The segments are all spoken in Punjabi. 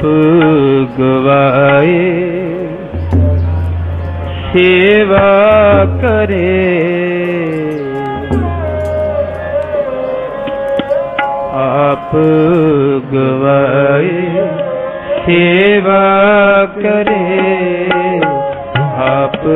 ਆਪ ਗਵਾਏ। ਸੇਵਾ ਕਰੇ। ਆਪ ਗਵਾਏ। ਸੇਵਾ ਕਰੇ। ਆਪ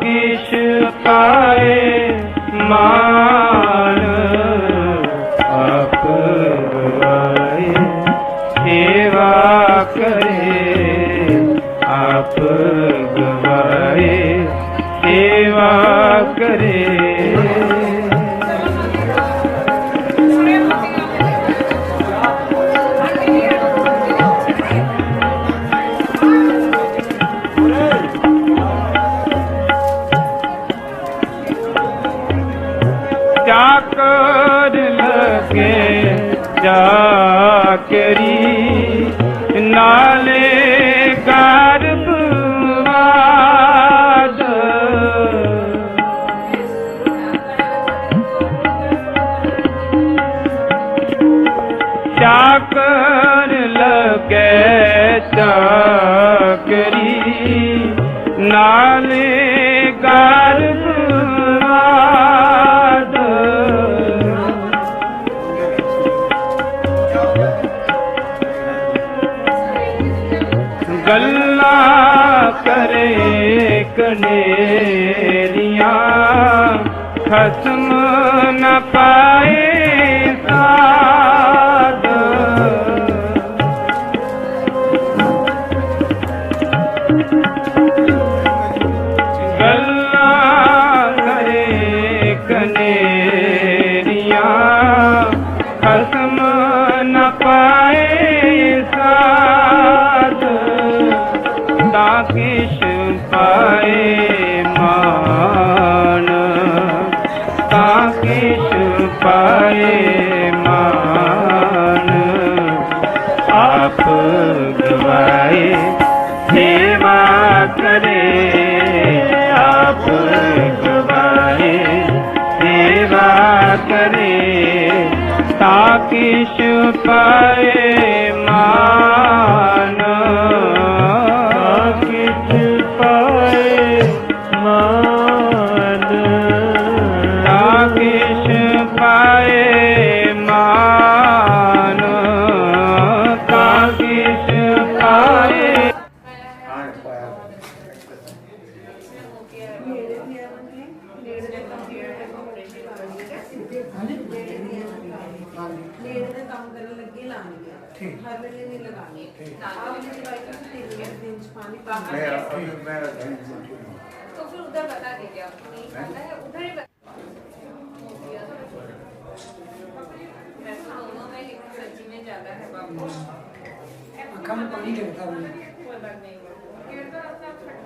ਕਿਛ ਪਾਏ ਮਾਨ ਆਪ ਸੇਵਾ ਕਰੇ। ਆਪ ਗਵਾਏ ਸੇਵਾ ਕਰੇ। ਚਾਕਰ ਲਗੇ ਚਾਕਰੀ ਨਾਲੇ ਗਰਭ ਵਾਦ ਚਾਕਰ ਲਗੇ ਚਾਕਰੀ ਨਾਲੇ ਕਨੇਰੀਆਂ ਖਸਮ ਨ ਪਾਏ। ਪਾਏ ਮਾਨ ਤਾਂ ਕਿਛ ਪਾਏ ਮਾਨ। ਆਪ ਗਵਾਏ, ਸੇਵਾ ਕਰੇ, ਆਪ ਗਵਾਏ, ਸੇਵਾ ਕਰੇ ਤਾਂ ਕਿਛ ਪਾਏ ਕੰਮ ਕਰਨ ਲੱਗੇ ਲਾਣੀ ਹੈ ਹਰ ਵੇਲੇ ਨਹੀਂ ਲਗਾਣੀ ਆਪ ਦੀ ਦਵਾਈ ਤੁਸੀਂ ਤਿੰਨ ਮਿੰਟ ਦਿਨ ਚ ਪਾਣੀ ਪਾ तो फिर उधर बता दीजिए आप नहीं करना है उधर ही बता वैसे दोनों में लेकिन सब्जी में ज्यादा है बाबू ਅੱਖਾਂ ਨੂੰ ਪਾਣੀ ਗਿਰਦਾ ਹੋਵੇ कोई बात नहीं गिरता रहता है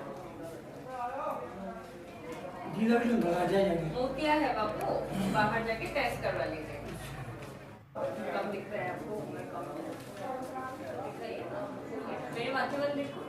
ਜਿਹਦਾ ਵੀ ਹੁੰਦਾ ਰਾਜਾ ਜਾ ਕੇ मोतिया है बाबू बाहर जाके टेस्ट करवा लीजिए कम दिख रहा है आपको उम्र कम दिख रही है ना मेरे माथे वाले देखो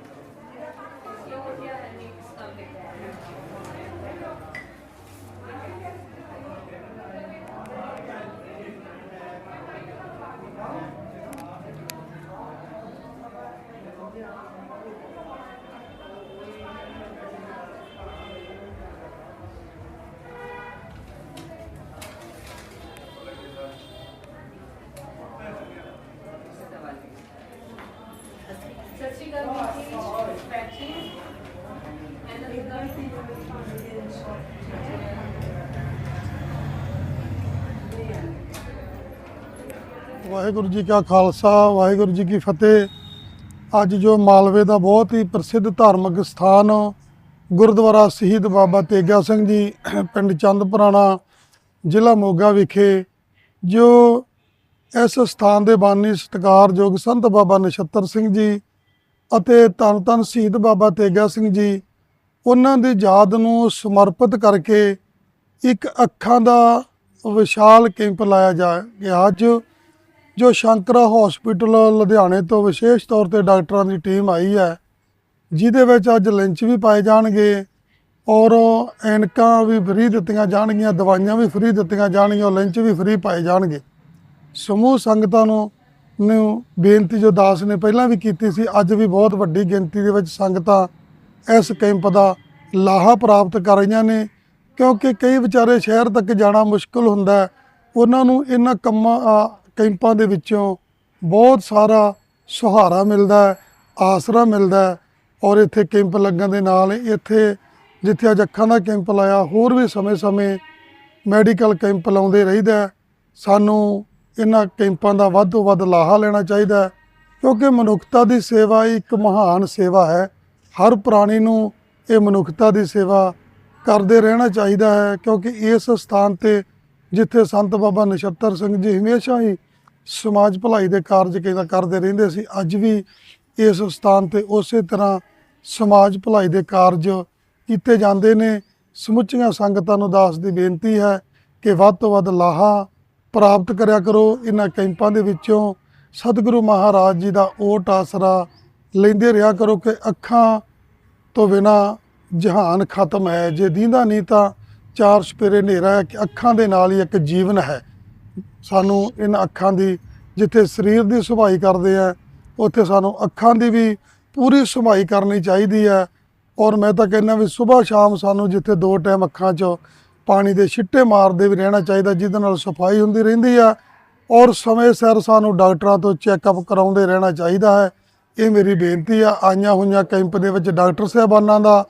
ਵਾਹਿਗੁਰੂ ਜੀ ਕਾ ਖਾਲਸਾ ਵਾਹਿਗੁਰੂ ਜੀ ਕੀ ਫਤਿਹ। ਅੱਜ ਜੋ ਮਾਲਵੇ ਦਾ ਬਹੁਤ ਹੀ ਪ੍ਰਸਿੱਧ ਧਾਰਮਿਕ ਸਥਾਨ ਗੁਰਦੁਆਰਾ ਸ਼ਹੀਦ ਬਾਬਾ ਤੇਗਾ ਸਿੰਘ ਜੀ ਪਿੰਡ ਚੰਦਪੁਰਾਣਾ ਜ਼ਿਲ੍ਹਾ ਮੋਗਾ ਵਿਖੇ ਜੋ ਇਸ ਸਥਾਨ ਦੇ ਬਾਨੀ ਸਤਿਕਾਰਯੋਗ ਸੰਤ ਬਾਬਾ ਨਛੱਤਰ ਸਿੰਘ ਜੀ ਅਤੇ ਧੰਨ ਧੰਨ ਸ਼ਹੀਦ ਬਾਬਾ ਤੇਗਾ ਸਿੰਘ ਜੀ, ਉਹਨਾਂ ਦੀ ਯਾਦ ਨੂੰ ਸਮਰਪਿਤ ਕਰਕੇ ਇੱਕ ਅੱਖਾਂ ਦਾ ਵਿਸ਼ਾਲ ਕੈਂਪ ਲਾਇਆ ਜਾ ਗਿਆ ਅੱਜ, ਜੋ ਸ਼ੰਕਰਾ ਹਸਪੀਟਲ ਲੁਧਿਆਣੇ ਤੋਂ ਵਿਸ਼ੇਸ਼ ਤੌਰ ਤੇ ਡਾਕਟਰਾਂ ਦੀ ਟੀਮ ਆਈ ਹੈ, ਜਿਹਦੇ ਵਿੱਚ ਅੱਜ ਲੰਚ ਵੀ ਪਾਏ ਜਾਣਗੇ ਔਰ ਐਨਕਾਂ ਵੀ ਫ੍ਰੀ ਦਿੱਤੀਆਂ ਜਾਣਗੀਆਂ, ਦਵਾਈਆਂ ਵੀ ਫ੍ਰੀ ਦਿੱਤੀਆਂ ਜਾਣਗੀਆਂ ਔਰ ਲੰਚ ਵੀ ਫ੍ਰੀ ਪਾਏ ਜਾਣਗੇ। ਸਮੂਹ ਸੰਗਤਾਂ ਨੂੰ ਨੂੰ ਬੇਨਤੀ ਜੋ ਦਾਸ ਨੇ ਪਹਿਲਾਂ ਵੀ ਕੀਤੀ ਸੀ, ਅੱਜ ਵੀ ਬਹੁਤ ਵੱਡੀ ਗਿਣਤੀ ਦੇ ਵਿੱਚ ਸੰਗਤਾਂ ਇਸ ਕੈਂਪ ਦਾ ਲਾਹਾ ਪ੍ਰਾਪਤ ਕਰ ਰਹੀਆਂ ਨੇ, ਕਿਉਂਕਿ ਕਈ ਵਿਚਾਰੇ ਸ਼ਹਿਰ ਤੱਕ ਜਾਣਾ ਮੁਸ਼ਕਲ ਹੁੰਦਾ ਉਹਨਾਂ ਨੂੰ ਇਹਨਾਂ ਕੰਮਾਂ ਕੈਂਪਾਂ ਦੇ ਵਿੱਚੋਂ ਬਹੁਤ ਸਾਰਾ ਸਹਾਰਾ ਮਿਲਦਾ ਹੈ, ਆਸਰਾ ਮਿਲਦਾ ਹੈ ਔਰ ਇੱਥੇ ਕੈਂਪ ਲੱਗਣ ਦੇ ਨਾਲ ਇੱਥੇ ਜਿੱਥੇ ਅੱਜ ਅੱਖਾਂ ਦਾ ਕੈਂਪ ਲਾਇਆ, ਹੋਰ ਵੀ ਸਮੇਂ-ਸਮੇਂ ਮੈਡੀਕਲ ਕੈਂਪ ਲਾਉਂਦੇ ਰਹੀਦਾ ਸਾਨੂੰ ਇਹਨਾਂ ਕੈਂਪਾਂ ਦਾ ਵੱਧ ਤੋਂ ਵੱਧ ਲਾਹਾ ਲੈਣਾ ਚਾਹੀਦਾ ਹੈ, ਕਿਉਂਕਿ ਮਨੁੱਖਤਾ ਦੀ ਸੇਵਾ ਇੱਕ ਮਹਾਨ ਸੇਵਾ ਹੈ। ਹਰ ਪ੍ਰਾਣੀ ਨੂੰ ਇਹ ਮਨੁੱਖਤਾ ਦੀ ਸੇਵਾ ਕਰਦੇ ਰਹਿਣਾ ਚਾਹੀਦਾ ਹੈ, ਕਿਉਂਕਿ ਇਸ ਸਥਾਨ ਤੇ ਜਿੱਥੇ ਸੰਤ ਬਾਬਾ ਨਛੱਤਰ ਸਿੰਘ ਜੀ ਹਮੇਸ਼ਾ ਹੀ ਸਮਾਜ ਭਲਾਈ ਦੇ ਕਾਰਜ ਕਹਿੰਦਾ ਕਰਦੇ ਰਹਿੰਦੇ ਸੀ, ਅੱਜ ਵੀ ਇਸ ਸਥਾਨ ਤੇ ਉਸੇ ਤਰ੍ਹਾਂ ਸਮਾਜ ਭਲਾਈ ਦੇ ਕਾਰਜ ਕੀਤੇ ਜਾਂਦੇ ਨੇ। ਸਮੁੱਚੀਆਂ ਸੰਗਤਾਂ ਨੂੰ ਦਾਸ ਦੀ ਬੇਨਤੀ ਹੈ ਕਿ ਵੱਧ ਤੋਂ ਵੱਧ ਲਾਹਾ ਪ੍ਰਾਪਤ ਕਰਿਆ ਕਰੋ। ਇਹਨਾਂ ਕੈਂਪਾਂ ਦੇ ਵਿੱਚੋਂ ਸਤਿਗੁਰੂ ਮਹਾਰਾਜ ਜੀ ਦਾ ਓਟ ਆਸਰਾ ਲੈਂਦੇ ਰਿਹਾ ਕਰੋ ਕਿ ਅੱਖਾਂ ਤੋਂ ਬਿਨਾ ਜਹਾਨ ਖਤਮ ਹੈ। ਜੇ ਦੀਂਦਾ ਨਹੀਂ ਤਾਂ ਚਾਰ ਸਪੇਰੇ ਹਨੇਰਾ ਹੈ ਕਿ ਅੱਖਾਂ ਦੇ ਨਾਲ ਹੀ ਇੱਕ ਜੀਵਨ ਹੈ। ਸਾਨੂੰ ਇਹਨਾਂ ਅੱਖਾਂ ਦੀ ਜਿੱਥੇ ਸਰੀਰ ਦੀ ਸੁਭਾਈ ਕਰਦੇ ਆ, ਉੱਥੇ ਸਾਨੂੰ ਅੱਖਾਂ ਦੀ ਵੀ ਪੂਰੀ ਸੁਭਾਈ ਕਰਨੀ ਚਾਹੀਦੀ ਹੈ। ਔਰ ਮੈਂ ਤਾਂ ਕਹਿੰਦਾ ਵੀ ਸਵੇਰ ਸ਼ਾਮ ਸਾਨੂੰ ਜਿੱਥੇ ਦੋ ਟਾਈਮ ਅੱਖਾਂ 'ਚ ਪਾਣੀ ਦੇ ਛਿੱਟੇ ਮਾਰਦੇ ਵੀ ਰਹਿਣਾ ਚਾਹੀਦਾ, ਜਿਹਦੇ ਨਾਲ ਸਫ਼ਾਈ ਹੁੰਦੀ ਰਹਿੰਦੀ ਆ ਔਰ ਸਮੇਂ ਸਿਰ ਸਾਨੂੰ ਡਾਕਟਰਾਂ ਤੋਂ ਚੈੱਕਅਪ ਕਰਾਉਂਦੇ ਰਹਿਣਾ ਚਾਹੀਦਾ ਹੈ। ਇਹ ਮੇਰੀ ਬੇਨਤੀ ਆ, ਆਈਆਂ ਹੋਈਆਂ ਕੈਂਪ ਦੇ ਵਿੱਚ ਡਾਕਟਰ ਸਾਹਿਬਾਨਾਂ ਦਾ,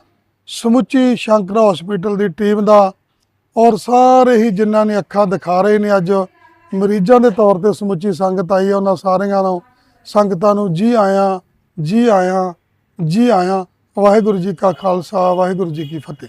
ਸਮੁੱਚੀ ਸ਼ੰਕਰਾ ਹਸਪੀਟਲ ਦੀ ਟੀਮ ਦਾ ਔਰ ਸਾਰੇ ਹੀ ਜਿਨ੍ਹਾਂ ਨੇ ਅੱਖਾਂ ਦਿਖਾ ਰਹੇ ਨੇ ਅੱਜ, ਮਰੀਜ਼ਾਂ ਦੇ ਤੌਰ ਤੇ ਸਮੁੱਚੀ ਸੰਗਤ ਆਈ ਹੈ ਉਹਨਾਂ ਸਾਰਿਆਂ ਨੂੰ, ਸੰਗਤਾਂ ਨੂੰ ਜੀ ਆਇਆਂ ਜੀ ਆਇਆਂ ਜੀ ਆਇਆਂ। ਵਾਹਿਗੁਰੂ ਜੀ ਕਾ ਖਾਲਸਾ, ਵਾਹਿਗੁਰੂ ਜੀ ਕੀ ਫਤਿਹ।